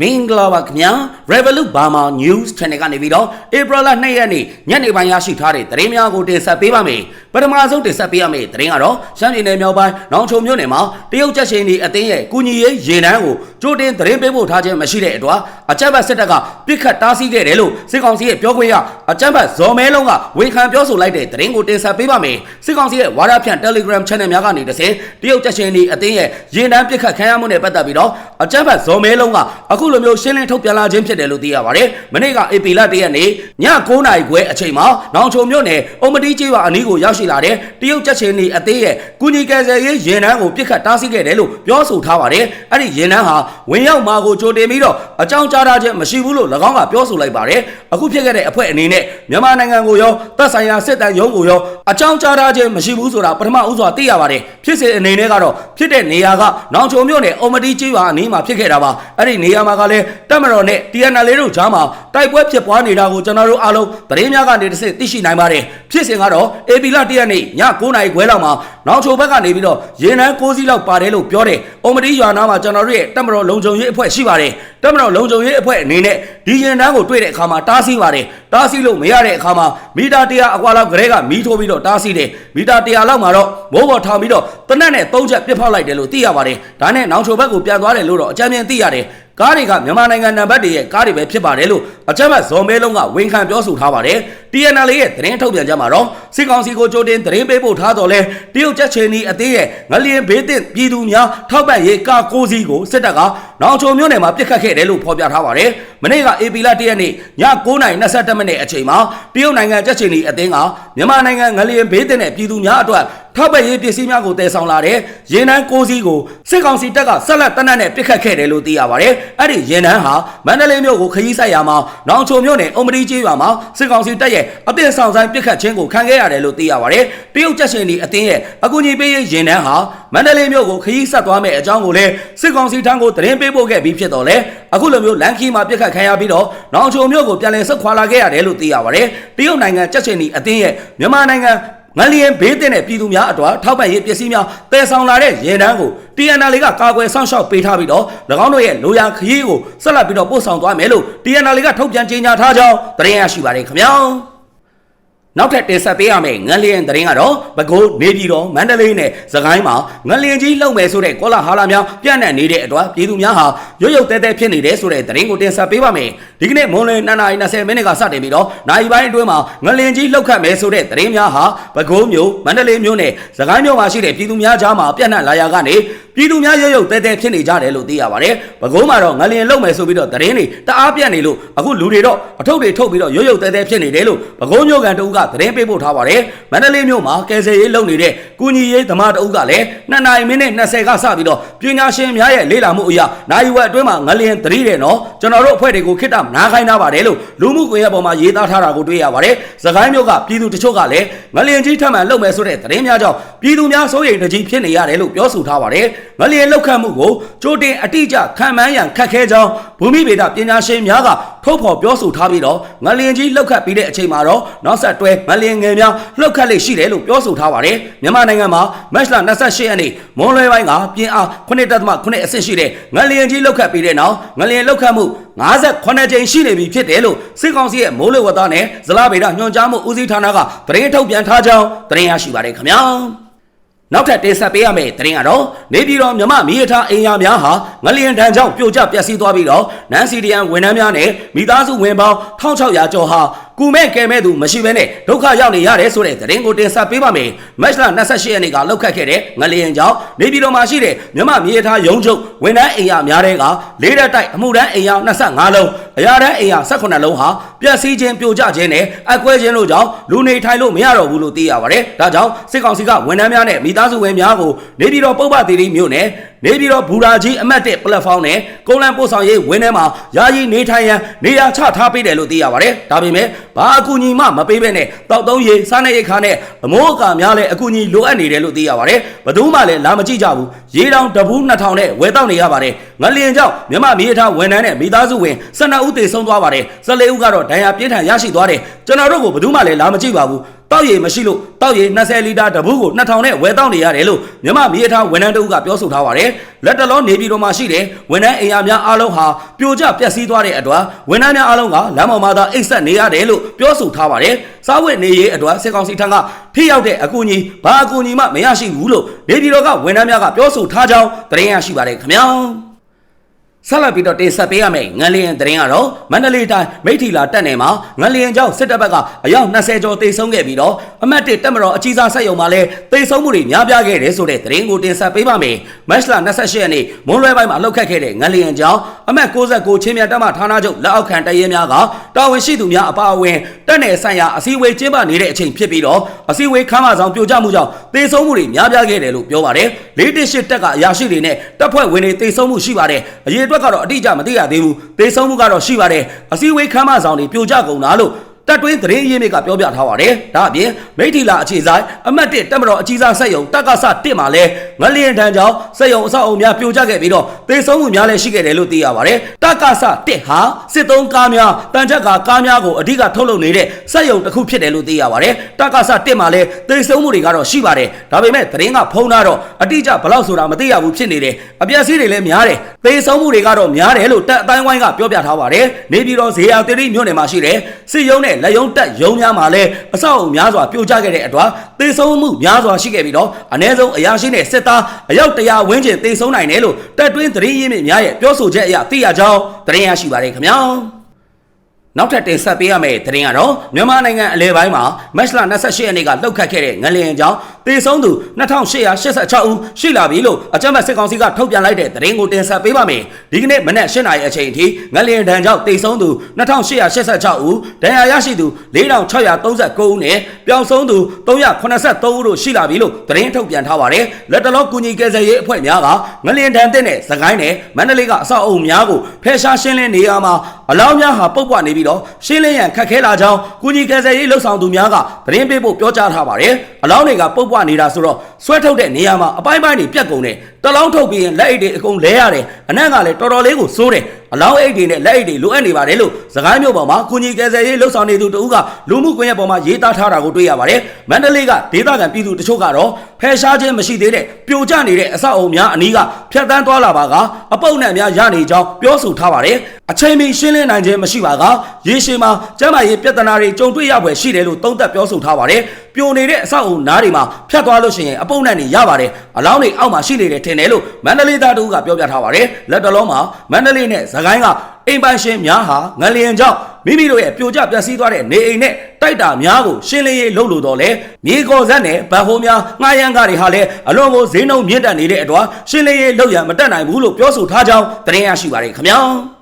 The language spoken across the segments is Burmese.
မင်္ဂလာပါခင်ဗျာ Revolut Burma News Channel ကနေပြီးတော့ April 2ရက်နေ့ညနေပိုင်းရရှိထားတဲ့သတင်းများကိုတင်ဆက်ပေးပါမယ်ပထမဆုံးတင်ဆက်ပေးရမယ့်သတင်းကတော့ရှမ်းပြည်နယ်မြောက်ပိုင်းနောင်ချုံမြို့နယ်မှာတရုတ်ချက်ရှင်ဒီအသင်းရဲ့ကုညီရေးရေနန်းကိုကြိုတင်သတင်းပေးပို့ထားခြင်းမရှိတဲ့အတွက်အကြမ်းဖက်စစ်တပ်ကပြစ်ခတ်တားဆီးခဲ့တယ်လို့စစ်ကောင်စီရဲ့ပြောခွင့်ရအကြမ်းဖက်ဇော်မဲလုံးကဝန်ခံပြောဆိုလိုက်တဲ့သတင်းကိုတင်ဆက်ပေးပါမယ်စစ်ကောင်စီရဲ့ဝါဒဖြန့် Telegram Channel များကနေတစ်ဆင့်တရုတ်ချက်ရှင်ဒီအသင်းရဲ့ရေနန်းပြစ်ခတ်ခံရမှုနဲ့ပတ်သက်ပြီးတော့အကြမ်းဖက်ဇော်မဲလုံးကအခုလိုမျိုးရှင်းလင်းထုတ်ပြန်လာခြင်းဖြစ်တယ်လို့သိရပါတယ်မနေ့က AP လတရက်နေ့ည9:00နာရီခွဲအချိန်မှာနောင်ချုံမြို့နယ်အုံမတီးကျေးရွာအနီးကိုရောက်ရှိလာတဲ့တရုတ်ချက်ချင်းဒီအသေးရဲ့ကုညီကယ်ဆယ်ရေးရင်နှန်းကိုပြစ်ခတ်တားဆီးခဲ့တယ်လို့ပြောဆိုထားပါတယ်အဲ့ဒီရင်နှန်းဟာဝင်ရောက်မှာကိုကြိုတင်ပြီးတော့အကြောင်းကြားထားခြင်းမရှိဘူးလို့၎င်းကပြောဆိုလိုက်ပါတယ်အခုဖြစ်ခဲ့တဲ့အဖွဲ့အနေနဲ့မြန်မာနိုင်ငံကိုရောတပ်ဆိုင်ရာစစ်တမ်းရုံးကိုရောအကြောင်းကြားထားခြင်းမရှိဘူးဆိုတာပထမဦးစွာသိရပါတယ်ဖြစ်စဉ်အနေနဲ့ကတော့ဖြစ်တဲ့နေရာကနောင်ချုံမြို့နယ်အုံမတီးကျေးရွာအနီးမှာဖြစ်ခဲ့တာပါအဲ့ဒီနေရာမှာကလည်းတပ်မတော်နဲ့ TNL တို့ကြားမှာတိုက်ပွဲဖြစ်ပွားနေတာကိုကျွန်တော်တို့အားလုံးသတင်းများကနေတစ်ဆင့်သိရှိနိုင်ပါတယ်ဖြစ်စဉ်ကတော့ AP လတရက်နေ့ည9:00နာရီခွဲလောက်မှာနောင်ချိုဘက်ကနေပြီးတော့ရေနန်း6စီးလောက်ပါတယ်လို့ပြောတယ်။အုံမတီရွာနာမှာကျွန်တော်တို့ရဲ့တပ်မတော်လုံခြုံရေးအဖွဲ့ရှိပါတယ်။တပ်မတော်လုံခြုံရေးအဖွဲ့အနေနဲ့ဒီရေနန်းကိုတွေ့တဲ့အခါမှာတားဆီးပါတယ်။တားဆီးလို့မရတဲ့အခါမှာမီတာ100အကွာလောက်ကလေးကမီးထိုးပြီးတော့တားဆီးတယ်။မီတာ100လောက်မှာတော့မိုးပေါ်ထောင်ပြီးတော့တနက်နဲ့၃ချက်ပြစ်ဖောက်လိုက်တယ်လို့သိရပါတယ်။ဒါနဲ့နောင်ချိုဘက်ကိုပြန်သွားတယ်လို့တော့အကြမ်းမြင်သိရတယ်။ကားတွေကမြန်မာနိုင်ငံနံပါတ်တွေရဲ့ကားတွေပဲဖြစ်ပါတယ်လို့အကြမ်းဖက်ဇော်မဲလုံးကဝန်ခံပြောဆိုထားပါတယ်။ TNL ရဲ့သတင်းထုတ်ပြန်ချက်မှာတော့စစ်ကောင်စီကိုကြိုတင်သတင်းပေးပို့ထားတော်လဲတရုတ်ချက်ချင်းဒီအသေးရဲ့ငလျင်ဘေးတင်ပြည်သူများထောက်ပံ့ရေးကာကိုစီကိုစစ်တပ်က နောင်ချုံမြို့နယ်မှာပြစ်ခတ်ခဲ့တယ်လို့ဖော်ပြထားပါတယ်။မနေ့က AP လ1ရက်နေ့ည9:22မိနစ်အချိန်မှာတရုတ်နိုင်ငံချက်ချင်းဒီအသင်းကမြန်မာနိုင်ငံငလျင်ဘေးတင်တဲ့ပြည်သူများအတွက်ထောက်ပံ့ရေးပစ္စည်းများကိုတည်ဆောင်လာတဲ့ရေနန်းကိုစီကိုစစ်ကောင်စီတပ်ကဆက်လက်တနက်နဲ့ပြစ်ခတ်ခဲ့တယ်လို့သိရပါတယ်။အဲ့ဒီရေနန်းဟာမန္တလေးမြို့ကိုခရီးဆိုင်ရာမှာနောင်ချုံမြို့နယ်အုံမတီကျေးရွာမှာစစ်ကောင်စီတပ်ရဲ့အပြစ်ဆောင်ဆိုင်ပြစ်ခတ်ခြင်းကိုခံခဲ့ရတယ်လို့သိရပါတယ်။တရုတ်ချက်ရှင်ဒီအသင်းရဲ့အကူအညီပေးရေးရေနန်းဟာ မန္တလေးမြို့ကိုခရီးဆက်သွားမယ့်အကြောင်းကိုလည်းစစ်ကောင်စီထံကိုသတင်းပေးပို့ခဲ့ပြီးဖြစ်တော့လေအခုလိုမျိုးလန်ခီမှာပြစ်ခတ်ခံရပြီးတော့နောင်ချုံမြို့ကိုပြန်လည်ဆုတ်ခွာလာခဲ့ရတယ်လို့သိရပါတယ်။တရုတ်နိုင်ငံချက်ရှင်ဒီအသင်းရဲ့မြန်မာနိုင်ငံငလျင်ဘေးတင်တဲ့ပြည်သူများအတွက်ထောက်ပံ့ရေးပစ္စည်းများတည်ဆောင်လာတဲ့ရေတန်းကို TNL ကကာကွယ်ဆောင်ရှောက်ပေးထားပြီးတော့၎င်းတို့ရဲ့လိုရာခရီးကိုဆက်လက်ပြီးတော့ပို့ဆောင်သွားမယ်လို့ TNL ကထုတ်ပြန်ကြေညာထားကြောင်းသတင်းရရှိပါတယ်ခင်ဗျာ နောက်ထပ်တင်ဆက်ပေးရမယ့်ငလျင်သတင်းကတော့ပဲခူးနေပြည်တော်မန္တလေးနဲ့စကိုင်းမှာငလျင်ကြီးလှုပ်မယ်ဆိုတဲ့ကောလာဟာလာများပြန့်နှံ့နေတဲ့အတွက်ပြည်သူများဟာရုတ်ရုတ်တဲတဲဖြစ်နေတယ်ဆိုတဲ့သတင်းကိုတင်ဆက်ပေးပါမယ်ဒီကနေ့မွန်လွယ်2:20မိနစ်ကစတင်ပြီးတော့နိုင်ပိုင်းအတွင်းမှာငလျင်ကြီးလှုပ်ခတ်မယ်ဆိုတဲ့သတင်းများဟာပဲခူးမြို့မန္တလေးမြို့နဲ့စကိုင်းမြို့မှာရှိတဲ့ပြည်သူများကြားမှာပြန့်နှံ့လာရာကနေပြည်သူများရုတ်ရုတ်တဲတဲဖြစ်နေကြတယ်လို့သိရပါတယ်ပဲခူးမှာတော့ငလျင်လှုပ်မယ်ဆိုပြီးတော့သတင်းတွေတအားပြန့်နေလို့အခုလူတွေတော့အထုပ်တွေထုတ်ပြီးတော့ရုတ်ရုတ်တဲတဲဖြစ်နေတယ်လို့ပဲခူးမြို့ကန်တဦးကသတင်းပေးပို့ထားပါတယ်မန္တလေးမြို့မှာကယ်ဆယ်ရေးလုပ်နေတဲ့ကုညီရေးသမားတအုပ်ကလည်း2နာရီမိနစ်20ကစပြီးတော့ပညာရှင်များရဲ့လေ့လာမှုအရာနိုင်ဝက်အတွင်းမှာငလျင်သတိတယ်နော်ကျွန်တော်တို့အဖွဲ့တွေကိုခိတ္တနားခိုင်းထားပါတယ်လို့လူမှုကွန်ရက်ပေါ်မှာရေးသားထားတာကိုတွေ့ရပါတယ်။စကိုင်းမြို့ကပြည်သူတချို့ကလည်းငလျင်ကြီးထပ်မံလုပ်မယ်ဆိုတဲ့သတင်းများကြောင့်ပြည်သူများစိုးရိမ်တကြီးဖြစ်နေရတယ်လို့ပြောဆိုထားပါတယ်။ငလျင်လောက်ခတ်မှုကိုကြိုတင်အတိအကျခံမှန်းရန်ခက်ခဲကြောင်း ဘူမိဗေဒပညာရှင်များကထုတ်ဖော်ပြောဆိုထားပြီးတော့ငလျင်ကြီးလောက်ခတ်ပြီးတဲ့အချိန်မှာတော့နောက်ဆက်တွဲငလျင်ငယ်များလောက်ခတ်လေရှိတယ်လို့ပြောဆိုထားပါတယ်။မြန်မာနိုင်ငံမှာမတ်လ28ရက်နေ့မွန်လွယ်ပိုင်းကပြင်းအား9.9အဆင့်ရှိတဲ့ငလျင်ကြီးလောက်ခတ်ပြီးတဲ့နောက်ငလျင်လောက်ခတ်မှု58ကြိမ်ရှိနေပြီဖြစ်တယ်လို့စစ်ကောင်စီရဲ့မိုးလေဝသနဲ့ဇလားဗေဒညွှန်ကြားမှုဦးစီးဌာနကသတင်းထုတ်ပြန်ထားကြောင်းသတင်းရရှိပါတယ်ခင်ဗျာ နောက်ထပ်တင်ဆက်ပေးရမယ့်သတင်းကတော့နေပြည်တော်မြမမီးရထားအင်ယာများဟာငလျင်တန်းကြောင့်ပြိုကျပျက်စီးသွားပြီးတော့နန်စီဒီယန်ဝန်ထမ်းများနဲ့မိသားစုဝင်ပေါင်း1600ကျော်ဟာ ကူမဲ့ကဲမဲ့သူမရှိဘဲနဲ့ဒုက္ခရောက်နေရတယ်ဆိုတဲ့သတင်းကိုတင်ဆက်ပေးပါမယ်။မတ်လ28ရက်နေ့ကလောက်ခတ်ခဲ့တဲ့ငလျင်ကြောင့်နေပြည်တော်မှာရှိတဲ့မြမမြေထားရုံးချုပ်ဝန်ထမ်းအိမ်ယာများတဲ့ကလေးရက်တိုက်အမှုတန်းအိမ်ယာ25လုံးအရာတန်းအိမ်ယာ18လုံးဟာပျက်စီးခြင်းပြိုကျခြင်းနဲ့အကွဲခြင်းတို့ကြောင့်လူနေထိုင်လို့မရတော့ဘူးလို့သိရပါတယ်။ဒါကြောင့်စစ်ကောင်စီကဝန်ထမ်းများနဲ့မိသားစုဝင်များကိုနေပြည်တော်ပုဗ္ဗသီရိမြို့နယ် နေပြည်တော်ဘူရာကြီးအမတ်တဲ့ platform နဲ့ကုန်းလန်းပို့ဆောင်ရေးဝင်းထဲမှာယာယီနေထိုင်ရန်နေရာချထားပေးတယ်လို့သိရပါတယ်။ဒါပေမဲ့ဘာအကူအညီမှမပေးဘဲနဲ့တောက်သုံးရေစားနေရိတ်ခါနဲ့အမိုးအကာများလည်းအကူအညီလိုအပ်နေတယ်လို့သိရပါတယ်။ဘယ်သူမှလည်းလာမကြည့်ကြဘူး။ရေတောင်တပူး2000နဲ့ဝယ်တောက်နေရပါတယ်။ငလျင်ကြောင့်မြမမြေထားဝန်ထမ်းနဲ့မိသားစုဝင်12ဦးသေဆုံးသွားပါတယ်။14ဦးကတော့ဒဏ်ရာပြင်းထန်ရရှိသွားတယ်။ကျွန်တော်တို့ကိုဘယ်သူမှလည်းလာမကြည့်ပါဘူး။ တောက်ရည်မရှိလို့တောက်ရည်20လီတာတဘူးကို2000နဲ့ဝယ်တောက်နေရတယ်လို့မြမမြေထားဝန်ထမ်းတဦးကပြောဆိုထားပါတယ်လက်တလုံးနေပြည်တော်မှာရှိတဲ့ဝန်ထမ်းအိမ်ယာများအားလုံးဟာပြိုကျပျက်စီးသွားတဲ့အတွက်ဝန်ထမ်းများအားလုံးကလမ်းပေါ်မှာသာအိတ်ဆက်နေရတယ်လို့ပြောဆိုထားပါတယ်စားဝတ်နေရေးအတွက်စစ်ကောင်စီထံကထိရောက်တဲ့အကူအညီဘာအကူအညီမှမရရှိဘူးလို့နေပြည်တော်ကဝန်ထမ်းများကပြောဆိုထားကြောင်းသတင်းရရှိပါတယ်ခင်ဗျာ ဆက်လက်ပြီးတော့တင်ဆက်ပေးရမယ့်ငလျင်သတင်းကတော့မန္တလေးတိုင်းမိထီလာတက်နယ်မှာငလျင်ကြောင့်စစ်တပ်ဘက်ကအယောက်20ကျော်တေဆုံးခဲ့ပြီးတော့အမတ်တစ်တက်မတော်အကြီးစားဆက်ယုံမှာလည်းတေဆုံးမှုတွေများပြားခဲ့တယ်ဆိုတဲ့သတင်းကိုတင်ဆက်ပေးပါမယ်။မတ်လ28ရက်နေ့မွန်းလွဲပိုင်းမှာလှုပ်ခတ်ခဲ့တဲ့ငလျင်ကြောင့်အမတ်69ချင်းမြတ်တပ်မဌာနချုပ်လက်အောက်ခံတရဲများကတာဝန်ရှိသူများအပါအဝင်တက်နယ်ဆိုင်ရာအစည်းအဝေးကျင်းပနေတဲ့အချိန်ဖြစ်ပြီးတော့အစည်းအဝေးခမ်းမဆောင်ပြိုကျမှုကြောင့်တေဆုံးမှုတွေများပြားခဲ့တယ်လို့ပြောပါတယ်။၄တစ်ရှစ်တက်ကအရာရှိတွေနဲ့တပ်ဖွဲ့ဝင်တွေတေဆုံးမှုရှိပါတယ်။အရေးအတွက်ကတော့အတိအကျမသိရသေးဘူး။တေဆုံးမှုကတော့ရှိပါတယ်။အစည်းအဝေးခမ်းမဆောင်တွေပြိုကျကုန်တာလို့ တက်တွင်းသတင်းရင်းမြစ်ကပြောပြထားပါတယ်။ဒါအပြင်မိထီလာအခြေဆိုင်အမတ်တစ်တက်မတော်အကြီးစားဆက်ယုံတက်ကဆတစ်မှာလဲငလျင်တန်းကြောင့်ဆက်ယုံအဆောက်အုံများပြိုကျခဲ့ပြီးတော့သေဆုံးမှုများလည်းရှိခဲ့တယ်လို့သိရပါတယ်။တက်ကဆတစ်ဟာစစ်သုံးကားများတန်ချက်ကကားများကိုအဓိကထုတ်လုပ်နေတဲ့ဆက်ယုံတစ်ခုဖြစ်တယ်လို့သိရပါတယ်။တက်ကဆတစ်မှာလဲသေဆုံးမှုတွေကတော့ရှိပါတယ်။ဒါပေမဲ့သတင်းကဖုံးထားတော့အတိအကျဘယ်လောက်ဆိုတာမသိရဘူးဖြစ်နေတယ်။အပြက်စီးတွေလည်းများတယ်။သေဆုံးမှုတွေကတော့များတယ်လို့တက်အတိုင်းဝိုင်းကပြောပြထားပါတယ်။နေပြည်တော်ဇေယျသတိမြို့နယ်မှာရှိတဲ့စစ်ရုံးနဲ့လက်ရုံးတက်ရုံးများမှာလည်းအဆောက်အုံများစွာပြိုကျခဲ့တဲ့အတွက်သေဆုံးမှုများစွာရှိခဲ့ပြီးတော့အ ਨੇ ဆုံးအရာရှိနဲ့စစ်သားအယောက်တရာဝန်းကျင်သေဆုံးနိုင်တယ်လို့တက်တွင်းသတင်းရင်းမြစ်များရဲ့ပြောဆိုချက်အရသိရကြောင်းသတင်းရရှိပါတယ်ခင်ဗျာ နောက်ထပ်တင်ဆက်ပေးရမယ့်သတင်းကတော့မြန်မာနိုင်ငံအလဲပိုင်းမှာမတ်လ28ရက်နေ့ကလှုပ်ခတ်ခဲ့တဲ့ငလျင်ကြောင့်တေဆုံးသူ2886ဦးရှိလာပြီလို့အကြမ်းဖက်စစ်ကောင်စီကထုတ်ပြန်လိုက်တဲ့သတင်းကိုတင်ဆက်ပေးပါမယ်။ဒီကနေ့မနက်8:00နာရီအချိန်အထိငလျင်ဒဏ်ကြောင့်တေဆုံးသူ2886ဦးဒဏ်ရာရရှိသူ4639ဦးနဲ့ပျောက်ဆုံးသူ383ဦးတို့ရှိလာပြီလို့သတင်းထုတ်ပြန်ထားပါတယ်။လက်တလောကူညီကယ်ဆယ်ရေးအဖွဲ့များကငလျင်ဒဏ်တဲ့နဲ့သခိုင်းနဲ့မန္တလေးကအဆောက်အုံများကိုဖယ်ရှားရှင်းလင်းနေရမှာအလောင်းများဟာပုတ်ပွားနေပြီးတော့ရှင်းလင်းရန်ခက်ခဲလာကြောင်းကူညီကယ်ဆယ်ရေးလှုပ်ဆောင်သူများကသတင်းပေးဖို့ပြောကြားထားပါတယ်။အလောင်းတွေကပုတ်ပွားနေတာဆိုတော့ဆွဲထုတ်တဲ့နေရာမှာအပိုင်းပိုင်းတွေပြတ်ကုန်တယ်။တလောင်းထုတ်ပြီးရင်လက်အိတ်တွေအကုန်လဲရတယ်။အနက်ကလည်းတော်တော်လေးကိုစိုးတယ်။အလောင်းအိတ်တွေနဲ့လက်အိတ်တွေလိုအပ်နေပါတယ်လို့စကိုင်းမြို့ပေါ်မှာကူညီကယ်ဆယ်ရေးလှုပ်ဆောင်နေသူတဦးကလူမှုကွန်ရက်ပေါ်မှာရေးသားထားတာကိုတွေ့ရပါတယ်။မန္တလေးကဒေသခံပြည်သူတချို့ကတော့ဖယ်ရှားခြင်းမရှိသေးတဲ့ပြိုကျနေတဲ့အဆောက်အုံများအနီးကဖြတ်တန်းသွားလာပါကအပုပ်နဲ့များရနေကြောင်းပြောဆိုထားပါတယ်။အချိန်မီရှင်းလင်းနိုင်ခြင်းမရှိပါကရေရှည်မှာကျန်းမာရေးပြဿနာတွေကြုံတွေ့ရဖွယ်ရှိတယ်လို့သုံးသပ်ပြောဆိုထားပါတယ်။ပြိုနေတဲ့အဆောက်အုံနားတွေမှာဖြတ်သွားလို့ရှိရင်အပုပ်နဲ့နေရပါတယ်။အလောင်းတွေအောက်မှာရှိနေတယ်ထင်တယ်လို့မန္တလေးသားတို့ကပြောပြထားပါတယ်။လက်တလုံးမှာမန္တလေးနဲ့သခိုင်းကအိမ်ပိုင်ရှင်များဟာငလျင်ကြောင့်မိမိတို့ရဲ့ပြိုကျပျက်စီးသွားတဲ့နေအိမ်နဲ့တိုက်တာများကိုရှင်းလင်းရေးလုပ်လို့တော့လေမြေကော်ဇက်နဲ့ဗတ်ဟိုးများငှားရမ်းကားတွေဟာလည်းအလွန်ကိုဈေးနှုန်းမြင့်တက်နေတဲ့အတွက်ရှင်းလင်းရေးလုပ်ရမတက်နိုင်ဘူးလို့ပြောဆိုထားကြောင်းသတင်းရရှိပါတယ်ခင်ဗျာ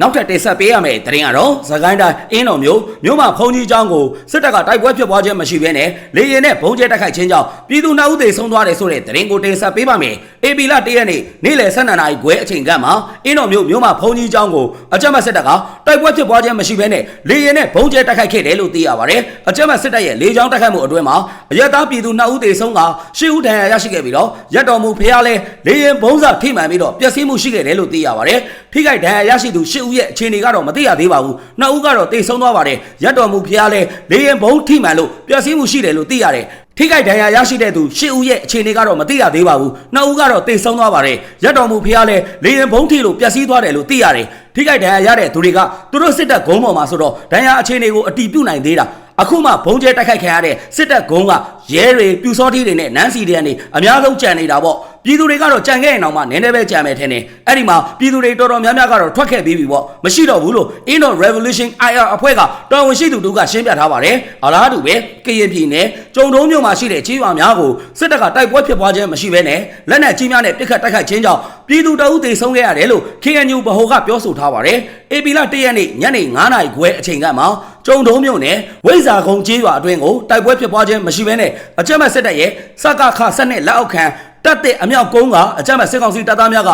နောက်ထပ်တင်ဆက်ပေးရမယ့်သတင်းကတော့သခိုင်းတိုင်းအင်းတော်မျိုးမြို့မှာဖုန်ကြီးကျောင်းကိုစစ်တပ်ကတိုက်ပွဲဖြစ်ပွားခြင်းမရှိဘဲနဲ့လေရင်နဲ့ဘုံကျဲတိုက်ခိုက်ခြင်းကြောင့်ပြည်သူနှောက်ဦးတွေဆုံးသွားတယ်ဆိုတဲ့သတင်းကိုတင်ဆက်ပေးပါမယ်။ AP လ၁ရက်နေ့နေ့လယ်၁၂နာရီခွဲအချိန်ကမှအင်းတော်မျိုးမြို့မှာဖုန်ကြီးကျောင်းကိုအကြမ်းဖက်စစ်တပ်ကတိုက်ပွဲဖြစ်ပွားခြင်းမရှိဘဲနဲ့လေရင်နဲ့ဘုံကျဲတိုက်ခိုက်ခဲ့တယ်လို့သိရပါတယ်။အကြမ်းဖက်စစ်တပ်ရဲ့လေကြောင်းတိုက်ခိုက်မှုအတွင်းမှာအရတားပြည်သူနှောက်ဦးတွေဆုံးကရှေ့ဦးဒဏ်ရာရရှိခဲ့ပြီးတော့ရတ်တော်မူဖျားလဲလေရင်ဘုံစာထိမှန်ပြီးတော့ပျက်စီးမှုရှိခဲ့တယ်လို့သိရပါတယ်။ ထိခိုက်ဒဏ်ရာရရှိသူရှစ်ဦးရဲ့အခြေအနေကတော့မသိရသေးပါဘူး။နှစ်ဦးကတော့တေဆုံးသွားပါတယ်။ရက်တော်မူဖျားလဲလေရင်ဘုံထိမှန်လို့ပျက်စီးမှုရှိတယ်လို့သိရတယ်။ထိခိုက်ဒဏ်ရာရရှိတဲ့သူရှစ်ဦးရဲ့အခြေအနေကတော့မသိရသေးပါဘူး။နှစ်ဦးကတော့တေဆုံးသွားပါတယ်။ရက်တော်မူဖျားလဲလေရင်ဘုံထိလို့ပျက်စီးသွားတယ်လို့သိရတယ်။ထိခိုက်ဒဏ်ရာရတဲ့သူတွေကသူတို့စစ်တပ်ဂုံးပေါ်မှာဆိုတော့ဒဏ်ရာအခြေအနေကိုအတီးပြုတ်နိုင်သေးတာအခုမှဘုံကျဲတိုက်ခိုက်ခံရတဲ့စစ်တပ်ဂုံးကရဲတွေပြူစောတိတွေနဲ့နန်းစီတွေကနေအများဆုံးကြံနေတာပေါ့ပြည်သူတွေကတော့ကြံခဲ့ရင်တော့မှနည်းနည်းပဲကြံမယ်ထင်တယ်အဲ့ဒီမှာပြည်သူတွေတော်တော်များများကတော့ထွက်ခဲ့ပြီးပြီပေါ့မရှိတော့ဘူးလို့ Indo Revolution IR အဖွဲ့ကတော်ဝင်ရှိသူတို့ကရှင်းပြထားပါတယ်အလားတူပဲကရင်ပြည်နယ်ကျုံတုံးမြို့မှာရှိတဲ့ကြီးရွာများကိုစစ်တပ်ကတိုက်ပွဲဖြစ်ပွားခြင်းမရှိဘဲနဲ့လက်နက်ကြီးများနဲ့ပစ်ခတ်တိုက်ခိုက်ခြင်းကြောင့်ပြည်သူတအုပ်သေဆုံးခဲ့ရတယ်လို့ KNU ဗဟိုကပြောဆိုထားပါတယ် AP လ1ရက်နေ့ညနေ9:00နာရီခွဲအချိန်ကမှ ကျုံတုံးမြို့နယ်ဝိဇာကုန်းကျေးရွာအတွင်းကိုတိုက်ပွဲဖြစ်ပွားခြင်းမရှိဘဲနဲ့အကြမ်းဖက်စစ်တပ်ရဲ့စကခစနစ်လက်အောက်ခံ တပ်တဲ့အမြောက်ကုန်းကအကြမ်းဖက်စစ်ကောင်စီတပ်သားများက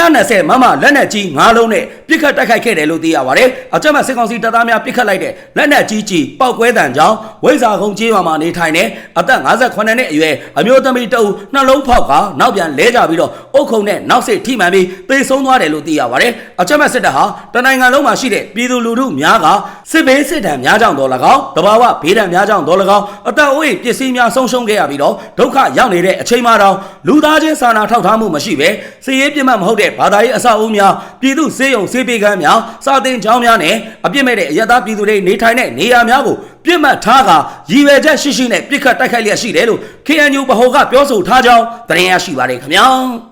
120မမလက်နက်ကြီး၅လုံးနဲ့ပစ်ခတ်တိုက်ခိုက်ခဲ့တယ်လို့သိရပါတယ်အကြမ်းဖက်စစ်ကောင်စီတပ်သားများပစ်ခတ်လိုက်တဲ့လက်နက်ကြီးကြီးပောက်ကွဲတံကြောင့်ဝိဇာကုန်းကျေးရွာမှာနေထိုင်တဲ့အသက်58နှစ်အရွယ်အမျိုးသမီးတအုပ်နှလုံးဖောက်ကနောက်ပြန်လဲကြပြီးတော့အုတ်ခုံနဲ့နောက်စိတ်ထိမှန်ပြီးသေဆုံးသွားတယ်လို့သိရပါတယ်အကြမ်းဖက်စစ်တပ်ဟာတနိုင်ငံလုံးမှာရှိတဲ့ပြည်သူလူထုများကစစ်ဘေးစစ်ဒဏ်များကြောင့်တော်၎င်းတဘာဝဘေးဒဏ်များကြောင့်တော်၎င်းအသက်အိုးအိမ်ပစ္စည်းများဆုံးရှုံးခဲ့ရပြီးတော့ဒုက္ခရောက်နေတဲ့အချိန်မှတော့လူသားချင်းစာနာထောက်ထားမှုမရှိဘဲစီရေးပြတ်မှတ်မဟုတ်တဲ့ဘာသာရေးအဆောက်အဦများပြည်သူစေယုံစေပေကမ်းများစာသင်ကျောင်းများနဲ့အပြစ်မဲ့တဲ့အယက်သားပြည်သူတွေနေထိုင်တဲ့နေရာများကိုပြစ်မှတ်ထားကရည်ရွယ်ချက်ရှိရှိနဲ့ပြစ်ခတ်တိုက်ခိုက်လျက်ရှိတယ်လို့ KNU ဗဟိုကပြောဆိုထားကြောင်းသတင်းရရှိပါတယ်ခင်ဗျာ